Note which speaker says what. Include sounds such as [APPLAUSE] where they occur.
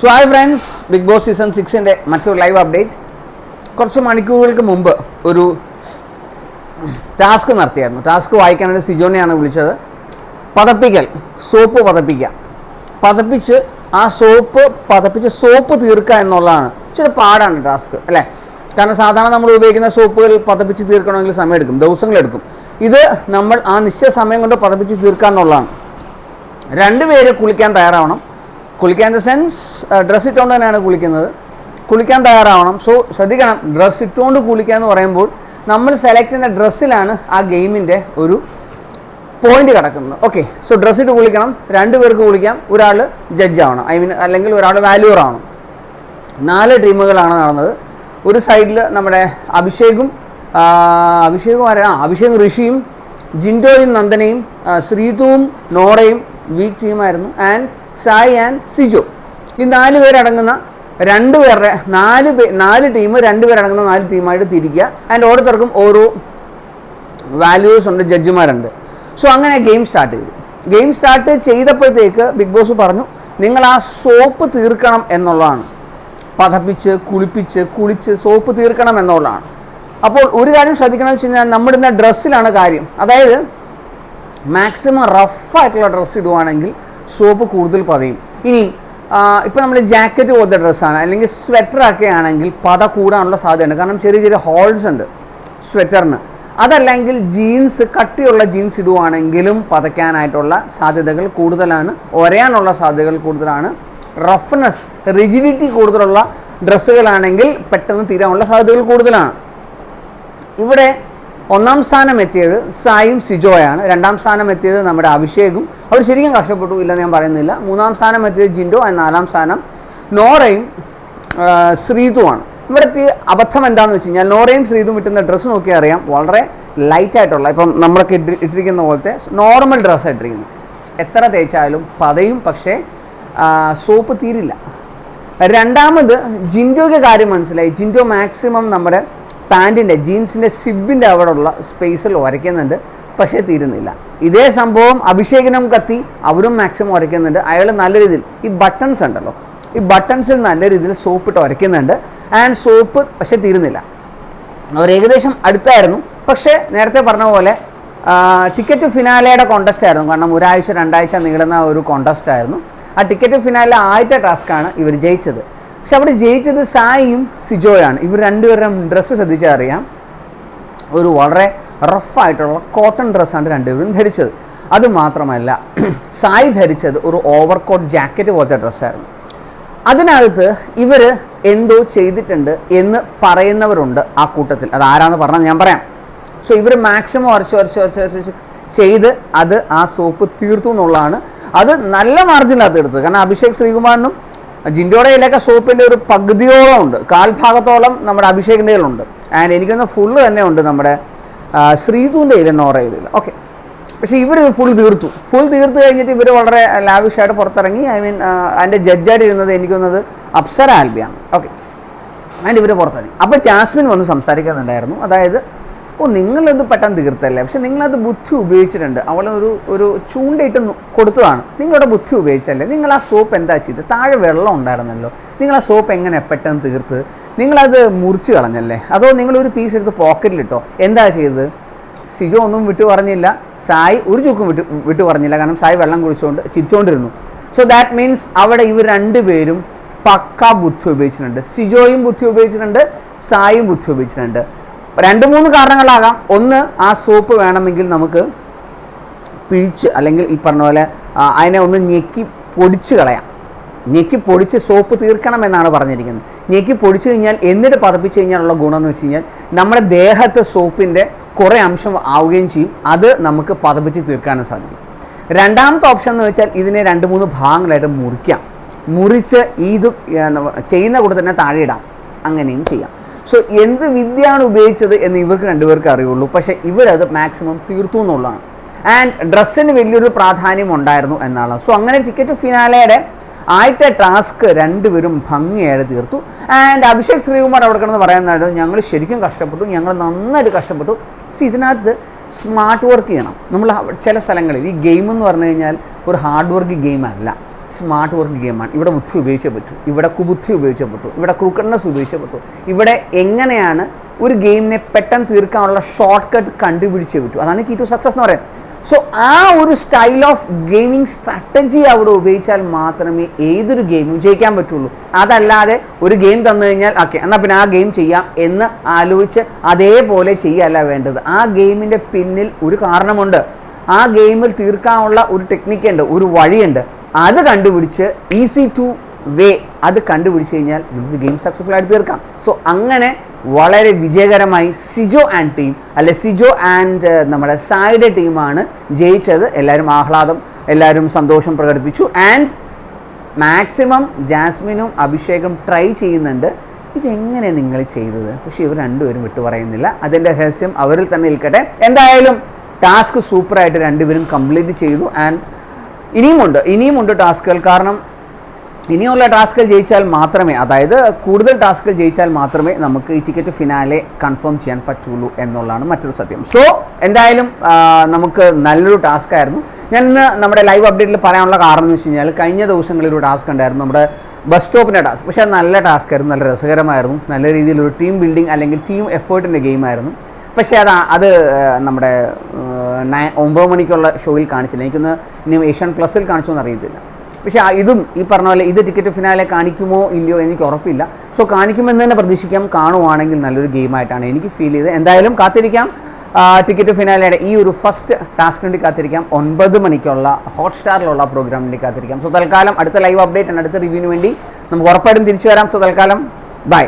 Speaker 1: So hi friends big boss season സിക്സിന്റെ മറ്റൊരു live update കുറച്ച് മണിക്കൂറുകൾക്ക് മുമ്പ് ഒരു ടാസ്ക് നടത്തിയായിരുന്നു. ടാസ്ക് വായിക്കാനായിട്ട് സിജോനെയാണ് വിളിച്ചത്. പതപ്പിക്കൽ സോപ്പ് പതപ്പിക്കുക. പതപ്പിച്ച് ആ സോപ്പ് പതപ്പിച്ച് സോപ്പ് തീർക്കുക എന്നുള്ളതാണ്. ഇച്ചിരി പാടാണ് ടാസ്ക് അല്ലേ? കാരണം സാധാരണ നമ്മൾ ഉപയോഗിക്കുന്ന സോപ്പുകൾ പതപ്പിച്ച് തീർക്കണമെങ്കിൽ സമയമെടുക്കും ദിവസങ്ങളെടുക്കും. ഇത് നമ്മൾ ആ നിശ്ചയ സമയം കൊണ്ട് പതപ്പിച്ച് തീർക്കുക എന്നുള്ളതാണ്. രണ്ടുപേര് കുളിക്കാൻ തയ്യാറാവണം. കുളിക്കാൻ ദ സെൻസ് ഡ്രസ്സ് ഇട്ടുകൊണ്ട് തന്നെയാണ് കുളിക്കുന്നത്. കുളിക്കാൻ തയ്യാറാവണം. സോ ശ്രദ്ധിക്കണം. ഡ്രസ്സ് ഇട്ടുകൊണ്ട് കുളിക്കുക എന്ന് പറയുമ്പോൾ നമ്മൾ സെലക്ട് ചെയ്യുന്ന ഡ്രസ്സിലാണ് ആ ഗെയിമിന്റെ ഒരു പോയിന്റ് കിടക്കുന്നത്. ഓക്കെ സോ ഡ്രസ് ഇട്ട് കുളിക്കണം. രണ്ട് പേർക്ക് കുളിക്കാം. ഒരാൾ ജഡ്ജ് ആവണം. ഐ മീൻ അല്ലെങ്കിൽ ഒരാൾ വാല്യൂർ ആവണം. നാല് ടീമുകളാണ് നടന്നത്. ഒരു സൈഡിൽ നമ്മുടെ അഭിഷേകും അഭിഷേകും ആരാ? അഭിഷേകും ഋഷിയും ജിൻഡോയും നന്ദനയും ശ്രീതുവും നോറയും വീക്ക് ടീമായിരുന്നു ആൻഡ് സായി ആൻഡ് സിജു. ഈ നാല് പേരടങ്ങുന്ന രണ്ട് പേരുടെ നാല് പേ നാല് ടീം രണ്ട് പേരടങ്ങുന്ന നാല് ടീമായിട്ട് തിരിക്കുക. ആൻഡ് ഓരോരുത്തർക്കും ഓരോ വാല്യൂസ് ഉണ്ട് ജഡ്ജിമാരുണ്ട് സോ അങ്ങനെ ഗെയിം സ്റ്റാർട്ട് ചെയ്തു. ഗെയിം സ്റ്റാർട്ട് ചെയ്തപ്പോഴത്തേക്ക് ബിഗ് ബോസ് പറഞ്ഞു നിങ്ങൾ ആ സോപ്പ് തീർക്കണം എന്നുള്ളതാണ്. പതപ്പിച്ച് കുളിപ്പിച്ച് കുളിച്ച് സോപ്പ് തീർക്കണം എന്നുള്ളതാണ്. അപ്പോൾ ഒരു കാര്യം ശ്രദ്ധിക്കണം വെച്ച് കഴിഞ്ഞാൽ നമ്മുടെ ഇന്ന് ഡ്രസ്സിലാണ് കാര്യം. അതായത് മാക്സിമം റഫായിട്ടുള്ള ഡ്രസ്സ് ഇടുവാണെങ്കിൽ സോപ്പ് കൂടുതൽ പതയും. ഇനി ഇപ്പം നമ്മൾ ജാക്കറ്റ് പോലത്തെ ഡ്രസ്സാണ് അല്ലെങ്കിൽ സ്വെറ്റർ ഒക്കെ ആണെങ്കിൽ പത കൂടാനുള്ള സാധ്യതയുണ്ട്. കാരണം ചെറിയ ചെറിയ ഹോൾസ് ഉണ്ട് സ്വെറ്ററിന് അതല്ലെങ്കിൽ ജീൻസ് കട്ടിയുള്ള ജീൻസ് ഇടുവാണെങ്കിലും പതയ്ക്കാനായിട്ടുള്ള സാധ്യതകൾ കൂടുതലാണ്. ഒരയാനുള്ള സാധ്യതകൾ കൂടുതലാണ്. റഫ്നെസ് റിജിഡിറ്റി കൂടുതലുള്ള ഡ്രസ്സുകളാണെങ്കിൽ പെട്ടെന്ന് തീരാനുള്ള സാധ്യതകൾ കൂടുതലാണ്. ഇവിടെ ഒന്നാം സ്ഥാനം എത്തിയത് സായും സിജോയാണ്. രണ്ടാം സ്ഥാനം എത്തിയത് നമ്മുടെ അഭിഷേകും. അവർ ശരിക്കും കഷ്ടപ്പെട്ടു ഇല്ലെന്ന് ഞാൻ പറയുന്നില്ല. മൂന്നാം സ്ഥാനം എത്തിയത് ജിൻഡോ നാലാം സ്ഥാനം നോറയും ശ്രീതുമാണ് ഇവിടുത്തെ അബദ്ധം എന്താണെന്ന് വെച്ച് കഴിഞ്ഞാൽ നോറയും ശ്രീതും ഇട്ടുന്ന ഡ്രസ്സ് നോക്കിയാൽ അറിയാം. വളരെ ലൈറ്റ് ആയിട്ടുള്ള ഇപ്പം നമ്മളൊക്കെ ഇട്ടി- ഇട്ടിരിക്കുന്ന പോലത്തെ നോർമൽ ഡ്രസ്സ് ഇട്ടിരിക്കുന്നത് എത്ര തേച്ചാലും പതയും പക്ഷേ സോപ്പ് തീരില്ല. രണ്ടാമത് ജിൻഡോയ്ക്ക് കാര്യം മനസ്സിലായി. ജിൻഡോ മാക്സിമം നമ്മുടെ പാന്റിന്റെ ജീൻസിന്റെ സിബിന്റെ അവിടെയുള്ള സ്പേസിൽ ഉരയ്ക്കുന്നുണ്ട്. പക്ഷേ തീരുന്നില്ല. ഇതേ സംഭവം അഭിഷേകനും കത്തി അവരും മാക്സിമം ഉരയ്ക്കുന്നുണ്ട്. അയാൾ നല്ല രീതിയിൽ ഈ ബട്ടൺസ് ഉണ്ടല്ലോ ഈ ബട്ടൺസിൽ നല്ല രീതിയിൽ സോപ്പ് ഇട്ട് ഉരയ്ക്കുന്നുണ്ട്. ആൻഡ് സോപ്പ് പക്ഷേ തീരുന്നില്ല. അവർ ഏകദേശം അടുത്തായിരുന്നു. പക്ഷേ നേരത്തെ പറഞ്ഞ പോലെ ടിക്കറ്റ് ഫിനാലയുടെ കോണ്ടസ്റ്റ് ആയിരുന്നു. കാരണം ഒരാഴ്ച രണ്ടാഴ്ച നീളുന്ന ഒരു കോണ്ടസ്റ്റ് ആയിരുന്നു. ആ ടിക്കറ്റ് ഫിനാലിലെ ആദ്യത്തെ ടാസ്ക്കാണ് ഇവർ ജയിച്ചത്. പക്ഷെ അവിടെ ജയിച്ചത് സായിയും സിജോയാണ്. ഇവർ രണ്ടുപേരും ഡ്രസ്സ് ശ്രദ്ധിച്ചാൽ അറിയാം ഒരു വളരെ റഫായിട്ടുള്ള കോട്ടൺ ഡ്രസ്സാണ് രണ്ടുപേരും ധരിച്ചത്. അതുമാത്രമല്ല [CLEARS THROAT] സായി ധരിച്ചത് ഒരു ഓവർ കോട്ട് ജാക്കറ്റ് പോലത്തെ ഡ്രസ്സായിരുന്നു അതിനകത്ത് ഇവർ എന്തോ ചെയ്തിട്ടുണ്ട് എന്ന് പറയുന്നവരുണ്ട് ആ കൂട്ടത്തിൽ. അത് ആരാന്ന് പറഞ്ഞാൽ ഞാൻ പറയാം. സോ ഇവർ മാക്സിമം ഉരച്ച് ഉരച്ച് ഉരച്ച് ഉരച്ച് ചെയ്ത് അത് ആ സോപ്പ് തീർത്തു എന്നുള്ളതാണ്. അത് നല്ല മാർജിനകത്ത് എടുത്തത്. കാരണം അഭിഷേക് ശ്രീകുമാറിനും ജിൻഡോയുടെ കയ്യിലൊക്കെ സോപ്പിന്റെ ഒരു പകുതിയോളം ഉണ്ട്. കാൽഭാഗത്തോളം നമ്മുടെ അഭിഷേകിന്റെ കയ്യിലുണ്ട് ആൻഡ് എനിക്കൊന്ന് ഫുള്ള് തന്നെ ഉണ്ട് നമ്മുടെ ശ്രീതുവിന്റെ കയ്യിലും നോറയിലില്ല ഓക്കെ പക്ഷേ ഇവർ ഫുൾ തീർത്തു. ഫുൾ തീർത്ത് കഴിഞ്ഞിട്ട് ഇവർ വളരെ ലാവിഷായിട്ട് പുറത്തിറങ്ങി. ഐ മീൻ അതിന്റെ ജഡ്ജായിട്ട് ഇരുന്നത് എനിക്കൊന്നത് അപ്സര ആൽബിയാണ്. ഓക്കെ ആൻഡ് ഇവർ പുറത്തിറങ്ങി. അപ്പോൾ ജാസ്മിൻ വന്ന് സംസാരിക്കുന്നുണ്ടായിരുന്നു. അതായത് ഓ നിങ്ങളത് പെട്ടെന്ന് തീർത്തല്ലേ? പക്ഷെ നിങ്ങളത് ബുദ്ധി ഉപയോഗിച്ചിട്ടുണ്ട്. അവൾ ഒരു ഒരു ചൂണ്ടയിട്ട് കൊടുത്തതാണ്. നിങ്ങളുടെ ബുദ്ധി ഉപയോഗിച്ചല്ലേ? നിങ്ങൾ ആ സോപ്പ് എന്താ ചെയ്ത്? താഴെ വെള്ളം ഉണ്ടായിരുന്നല്ലോ. നിങ്ങൾ ആ സോപ്പ് എങ്ങനെ പെട്ടെന്ന് തീർത്ത് നിങ്ങളത് മുറിച്ച് കളഞ്ഞല്ലേ? അതോ നിങ്ങളൊരു പീസ് എടുത്ത് പോക്കറ്റിലിട്ടോ എന്താ ചെയ്തത്? സിജോ ഒന്നും വിട്ടു പറഞ്ഞില്ല. സായി ഒരു ചുക്കും വിട്ടു വിട്ടു പറഞ്ഞില്ല. കാരണം സായി വെള്ളം കുടിച്ചുകൊണ്ട് ചിരിച്ചുകൊണ്ടിരുന്നു സോ ദാറ്റ് മീൻസ് അവിടെ ഇവർ രണ്ടുപേരും പക്ക ബുദ്ധി ഉപയോഗിച്ചിട്ടുണ്ട്. സിജോയും ബുദ്ധി ഉപയോഗിച്ചിട്ടുണ്ട്. സായും ബുദ്ധി ഉപയോഗിച്ചിട്ടുണ്ട്. രണ്ട് മൂന്ന് കാരണങ്ങളാകാം. ഒന്ന് ആ സോപ്പ് വേണമെങ്കിൽ നമുക്ക് പിഴിച്ച് അല്ലെങ്കിൽ ഈ പറഞ്ഞ പോലെ അതിനെ ഒന്ന് ഞെക്കി പൊടിച്ച് കളയാം. ഞെക്കി പൊടിച്ച് സോപ്പ് തീർക്കണം എന്നാണ് പറഞ്ഞിരിക്കുന്നത്. ഞെക്കി പൊടിച്ചു കഴിഞ്ഞാൽ എന്നിട്ട് പതപ്പിച്ച് കഴിഞ്ഞാലുള്ള ഗുണം എന്ന് വെച്ച് കഴിഞ്ഞാൽ നമ്മുടെ ദേഹത്തെ സോപ്പിന്റെ കുറേ അംശം ആവുകയും ചെയ്യും. അത് നമുക്ക് പതപ്പിച്ച് തീർക്കാനും സാധിക്കും. രണ്ടാമത്തെ ഓപ്ഷൻ എന്ന് വെച്ചാൽ ഇതിനെ രണ്ട് മൂന്ന് ഭാഗങ്ങളായിട്ട് മുറിക്കാം. മുറിച്ച് ഇത് ചെയ്യുന്ന കൂടെ തന്നെ താഴെ ഇടാം. അങ്ങനെയും ചെയ്യാം. സോ എന്ത് വിദ്യയാണ് ഉപയോഗിച്ചത് എന്ന് ഇവർക്ക് രണ്ടുപേർക്ക് അറിയുള്ളൂ. പക്ഷേ ഇവരത് മാക്സിമം തീർത്തു എന്നുള്ളതാണ്. ആൻഡ് ഡ്രസ്സിന് വലിയൊരു പ്രാധാന്യം ഉണ്ടായിരുന്നു എന്നാണ്. സോ അങ്ങനെ ടിക്കറ്റ് ഫിനാലയുടെ ആദ്യത്തെ ടാസ്ക് രണ്ടുപേരും ഭംഗിയായിട്ട് തീർത്തു. ആൻഡ് അഭിഷേക് ശ്രീകുമാർ അവിടെ കിടന്ന് പറയുന്നതായിരുന്നു ഞങ്ങൾ ശരിക്കും കഷ്ടപ്പെട്ടു. ഞങ്ങൾ നന്നായിട്ട് കഷ്ടപ്പെട്ടു. സി ഇതിനകത്ത് സ്മാർട്ട് വർക്ക് ചെയ്യണം. നമ്മൾ ചില സ്ഥലങ്ങളിൽ ഈ ഗെയിം എന്ന് പറഞ്ഞു കഴിഞ്ഞാൽ ഒരു ഹാർഡ് വർക്ക് ഗെയിം അല്ല. സ്മാർട്ട് വർക്ക് ഗെയിമാണ്. ഇവിടെ ബുദ്ധി ഉപയോഗിച്ചേ പറ്റൂ. ഇവിടെ കുബുദ്ധി ഉപയോഗിച്ചേ പറ്റൂ. ഇവിടെ ക്രൂക്കഡ്നെസ് ഉപയോഗിച്ചേ പറ്റൂ. ഇവിടെ എങ്ങനെയാണ് ഒരു ഗെയിമിനെ പെട്ടെന്ന് തീർക്കാനുള്ള ഷോർട്ട് കട്ട് കണ്ടുപിടിച്ചേ പറ്റൂ. അതാണ് കീ ടു സക്സസ് എന്ന് പറയുന്നത്. സോ ആ ഒരു സ്റ്റൈൽ ഓഫ് ഗെയിമിംഗ് സ്ട്രാറ്റജി അവിടെ ഉപയോഗിച്ചാൽ മാത്രമേ ഏതൊരു ഗെയിമും ജയിക്കാൻ പറ്റുള്ളൂ. അതല്ലാതെ ഒരു ഗെയിം തന്നു കഴിഞ്ഞാൽ ഓക്കെ എന്നാൽ പിന്നെ ആ ഗെയിം ചെയ്യാം എന്ന് ആലോചിച്ച് അതേപോലെ ചെയ്യല്ല വേണ്ടത്. ആ ഗെയിമിന്റെ പിന്നിൽ ഒരു കാരണമുണ്ട്. ആ ഗെയിമിൽ തീർക്കാനുള്ള ഒരു ടെക്നിക്കുണ്ട് ഒരു വഴിയുണ്ട്. അത് കണ്ടുപിടിച്ച് ഈസി ടു വേ അത് കണ്ടുപിടിച്ച് കഴിഞ്ഞാൽ നമുക്ക് ഗെയിം സക്സസ്ഫുൾ ആയിട്ട് തീർക്കാം. സോ അങ്ങനെ വളരെ വിജയകരമായി സിജോ ആൻഡ് ടീം അല്ലെ സിജോ ആൻഡ് നമ്മുടെ സായുടെ ടീമാണ് ജയിച്ചത്. എല്ലാവരും ആഹ്ലാദം എല്ലാവരും സന്തോഷം പ്രകടിപ്പിച്ചു. ആൻഡ് മാക്സിമം ജാസ്മിനും അഭിഷേകും ട്രൈ ചെയ്യുന്നുണ്ട്. ഇതെങ്ങനെ നിങ്ങൾ ചെയ്തത്? പക്ഷെ ഇവർ രണ്ടുപേരും വിട്ടു പറയുന്നില്ല. അതിന്റെ രഹസ്യം അവരിൽ തന്നെ നിൽക്കട്ടെ. എന്തായാലും ടാസ്ക് സൂപ്പറായിട്ട് രണ്ടുപേരും കംപ്ലീറ്റ് ചെയ്തു. ആൻഡ് ഇനിയുമുണ്ട്. ഇനിയുമുണ്ട് ടാസ്കുകൾ. കാരണം ഇനിയുള്ള ടാസ്കുകൾ ജയിച്ചാൽ മാത്രമേ അതായത് കൂടുതൽ ടാസ്കുകൾ ജയിച്ചാൽ മാത്രമേ നമുക്ക് ഈ ടിക്കറ്റ് ഫിനാലെ കൺഫേം ചെയ്യാൻ പറ്റുള്ളൂ എന്നുള്ളതാണ് മറ്റൊരു സത്യം. സോ എന്തായാലും നമുക്ക് നല്ലൊരു ടാസ്ക് ആയിരുന്നു. ഞാൻ ഇന്ന് നമ്മുടെ ലൈവ് അപ്ഡേറ്റിൽ പറയാനുള്ള കാരണം എന്ന് വെച്ച് കഴിഞ്ഞാൽ കഴിഞ്ഞ ദിവസങ്ങളിൽ ഒരു ടാസ്ക് ഉണ്ടായിരുന്നു നമ്മുടെ ബസ് സ്റ്റോപ്പിന്റെ ടാസ്ക്. പക്ഷേ അത് നല്ല ടാസ്ക് ആയിരുന്നു നല്ല രസകരമായിരുന്നു. നല്ല രീതിയിലൊരു ടീം ബിൽഡിംഗ് അല്ലെങ്കിൽ ടീം എഫേർട്ടിന്റെ ഗെയിമായിരുന്നു. പക്ഷേ അത് അത് നമ്മുടെ നയ- ഒമ്പത് മണിക്കുള്ള ഷോയിൽ കാണിച്ചില്ല. എനിക്കൊന്ന് ഇനി ഏഷ്യൻ പ്ലസിൽ കാണിച്ചോ എന്ന് അറിയത്തില്ല. പക്ഷേ ഇതും ഈ പറഞ്ഞ പോലെ ഇത് ടിക്കറ്റ് ഫിനാലെ കാണിക്കുമോ ഇല്ലയോ എനിക്ക് ഉറപ്പില്ല. സോ കാണിക്കുമെന്ന് തന്നെ പ്രതീക്ഷിക്കാം. കാണുവാണെങ്കിൽ നല്ലൊരു ഗെയിമായിട്ടാണ് എനിക്ക് ഫീൽ ചെയ്തത്. എന്തായാലും കാത്തിരിക്കാം. ടിക്കറ്റ് ഫിനാലയുടെ ഈ ഒരു ഫസ്റ്റ് ടാസ്ക് വേണ്ടി കാത്തിരിക്കാം. ഒൻപത് മണിക്കുള്ള ഹോട്ട്സ്റ്റാറിലുള്ള പ്രോഗ്രാം വേണ്ടി കാത്തിരിക്കാം. സോ തൽക്കാലം അടുത്ത ലൈവ് അപ്ഡേറ്റ് ആണ്. അടുത്ത റിവ്യൂവിന് വേണ്ടി നമുക്ക് ഉറപ്പായിട്ടും തിരിച്ചു വരാം. സോ തൽക്കാലം ബൈ.